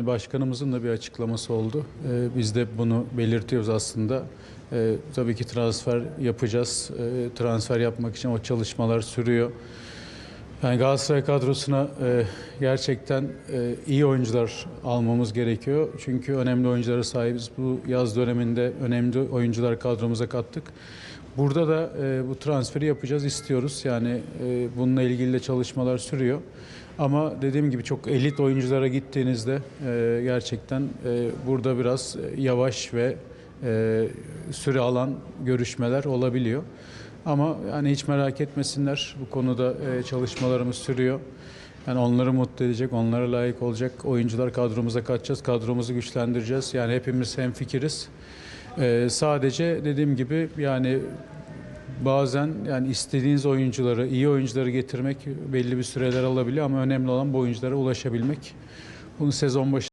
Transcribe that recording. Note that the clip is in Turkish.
Başkanımızın da bir açıklaması oldu. Ee, Biz de bunu belirtiyoruz aslında. Ee, Tabii ki transfer yapacağız. Ee, Transfer yapmak için o çalışmalar sürüyor. Yani Galatasaray kadrosuna e, gerçekten e, iyi oyuncular almamız gerekiyor. Çünkü önemli oyunculara sahibiz. Bu yaz döneminde önemli oyuncular kadromuza kattık. Burada da e, bu transferi yapacağız, istiyoruz. Yani e, bununla ilgili de çalışmalar sürüyor. Ama dediğim gibi çok elit oyunculara gittiğinizde e, gerçekten e, burada biraz yavaş ve e, süre alan görüşmeler olabiliyor. Ama yani hiç merak etmesinler. Bu konuda e, çalışmalarımız sürüyor. Yani onları mutlu edecek, onlara layık olacak oyuncular kadromuza katacağız, kadromuzu güçlendireceğiz. Yani hepimiz hemfikiriz. E, sadece dediğim gibi yani bazen yani istediğiniz oyuncuları, iyi oyuncuları getirmek belli bir süreler alabiliyor ama önemli olan bu oyunculara ulaşabilmek. Bunu sezon başı